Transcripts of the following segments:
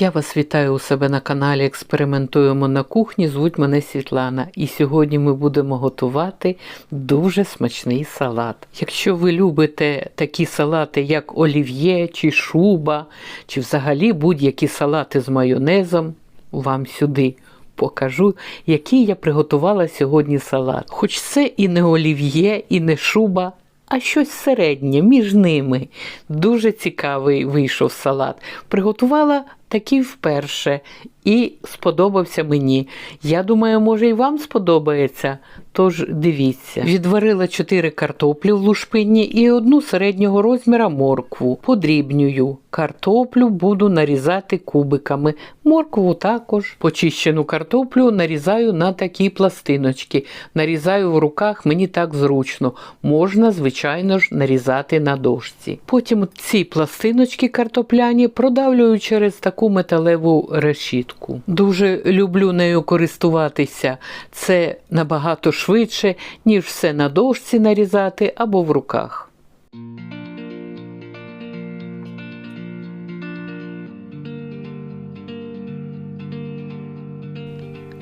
Я вас вітаю у себе на каналі Експериментуємо на кухні. Звуть мене Світлана. І сьогодні ми будемо готувати дуже смачний салат. Якщо ви любите такі салати, як олів'є чи шуба, чи взагалі будь-які салати з майонезом, вам сюди покажу, який я приготувала сьогодні салат. Хоч це і не олів'є, і не шуба. А щось середнє між ними. Дуже цікавий вийшов салат. Приготувала такий вперше і сподобався мені. Я думаю, може і вам сподобається. Тож дивіться. Відварила 4 картоплі в лушпинні і одну середнього розміра моркву. Подрібнюю. Картоплю буду нарізати кубиками. Моркву також. Почищену картоплю нарізаю на такі пластиночки. Нарізаю в руках, мені так зручно. Можна, звичайно ж, нарізати на дошці. Потім ці пластиночки картопляні продавлюю через таку металеву решітку. Дуже люблю нею користуватися. Це набагато швидше, ніж все на дошці нарізати або в руках.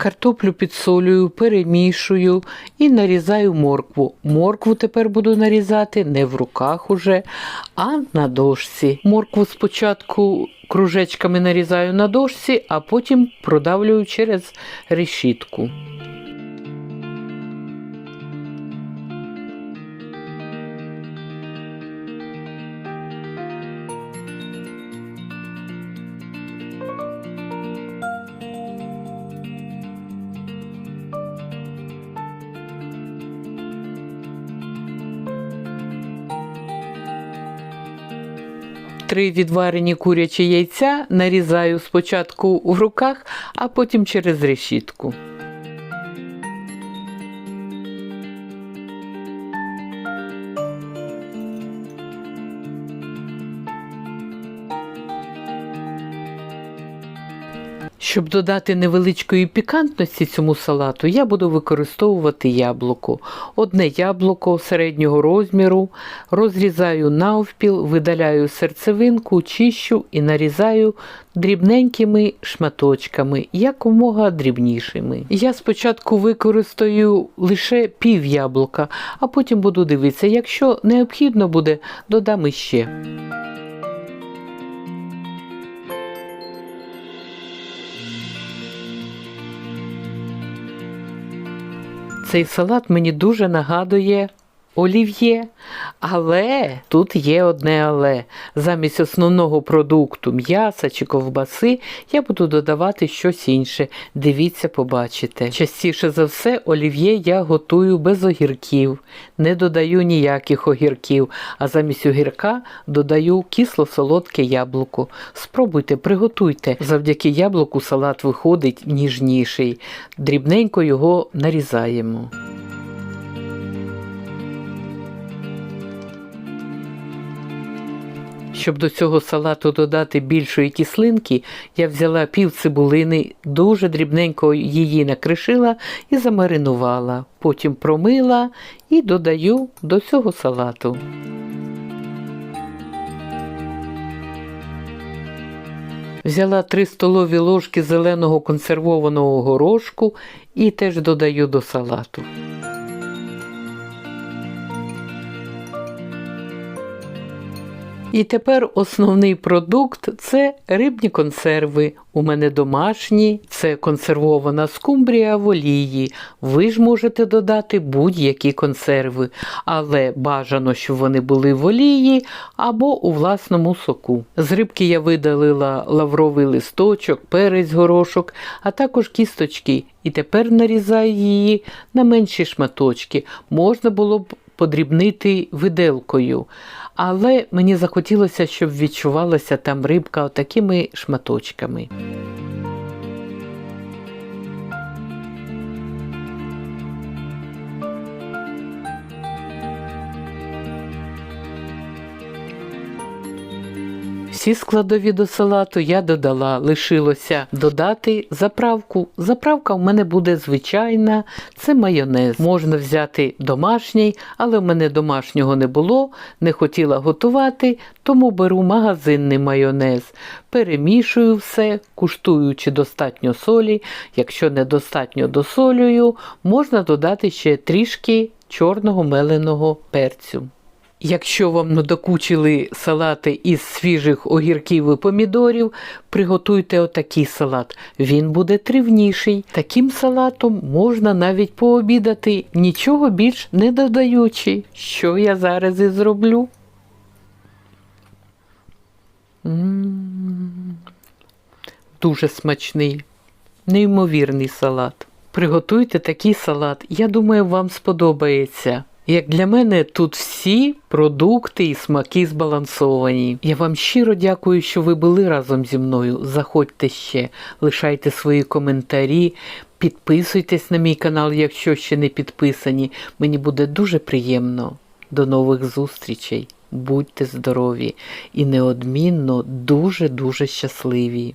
Картоплю підсолюю, перемішую і нарізаю моркву. Моркву тепер буду нарізати не в руках уже, а на дошці. Моркву спочатку кружечками нарізаю на дошці, а потім продавлюю через решітку. Три відварені курячі яйця нарізаю спочатку в руках, а потім через решітку. Щоб додати невеличкої пікантності цьому салату, я буду використовувати яблуко. Одне яблуко середнього розміру, розрізаю навпіл, видаляю серцевинку, чищу і нарізаю дрібненькими шматочками, якомога дрібнішими. Я спочатку використаю лише пів яблука, а потім буду дивитися, якщо необхідно буде, додам іще. Цей салат мені дуже нагадує олів'є. Але тут є одне але. Замість основного продукту м'яса чи ковбаси я буду додавати щось інше. Дивіться, побачите. Частіше за все, олів'є я готую без огірків, не додаю ніяких огірків, а замість огірка додаю кисло-солодке яблуко. Спробуйте, приготуйте. Завдяки яблуку салат виходить ніжніший. Дрібненько його нарізаємо. Щоб до цього салату додати більшої кислинки, я взяла пів цибулини, дуже дрібненько її накришила і замаринувала. Потім промила і додаю до цього салату. Взяла 3 столові ложки зеленого консервованого горошку і теж додаю до салату. І тепер основний продукт це рибні консерви. У мене домашні, це консервована скумбрія в олії. Ви ж можете додати будь-які консерви, але бажано, щоб вони були в олії або у власному соку. З рибки я видалила лавровий листочок, перець горошок, а також кісточки. І тепер нарізаю її на менші шматочки. Можна було б подрібнити виделкою. Але мені захотілося, щоб відчувалася там рибка отакими шматочками. Усі складові до салату я додала. Лишилося додати заправку. Заправка в мене буде звичайна, це майонез. Можна взяти домашній, але в мене домашнього не було, не хотіла готувати, тому беру магазинний майонез. Перемішую все, куштую, чи достатньо солі. Якщо недостатньо досолюю, можна додати ще трішки чорного меленого перцю. Якщо вам надокучили салати із свіжих огірків і помідорів, приготуйте отакий салат. Він буде тривніший. Таким салатом можна навіть пообідати, нічого більш не додаючи. Що я зараз і зроблю? Дуже смачний, неймовірний салат. Приготуйте такий салат. Я думаю, вам сподобається. Як для мене тут всі продукти і смаки збалансовані. Я вам щиро дякую, що ви були разом зі мною. Заходьте ще, лишайте свої коментарі, підписуйтесь на мій канал, якщо ще не підписані. Мені буде дуже приємно. До нових зустрічей. Будьте здорові і неодмінно дуже-дуже щасливі.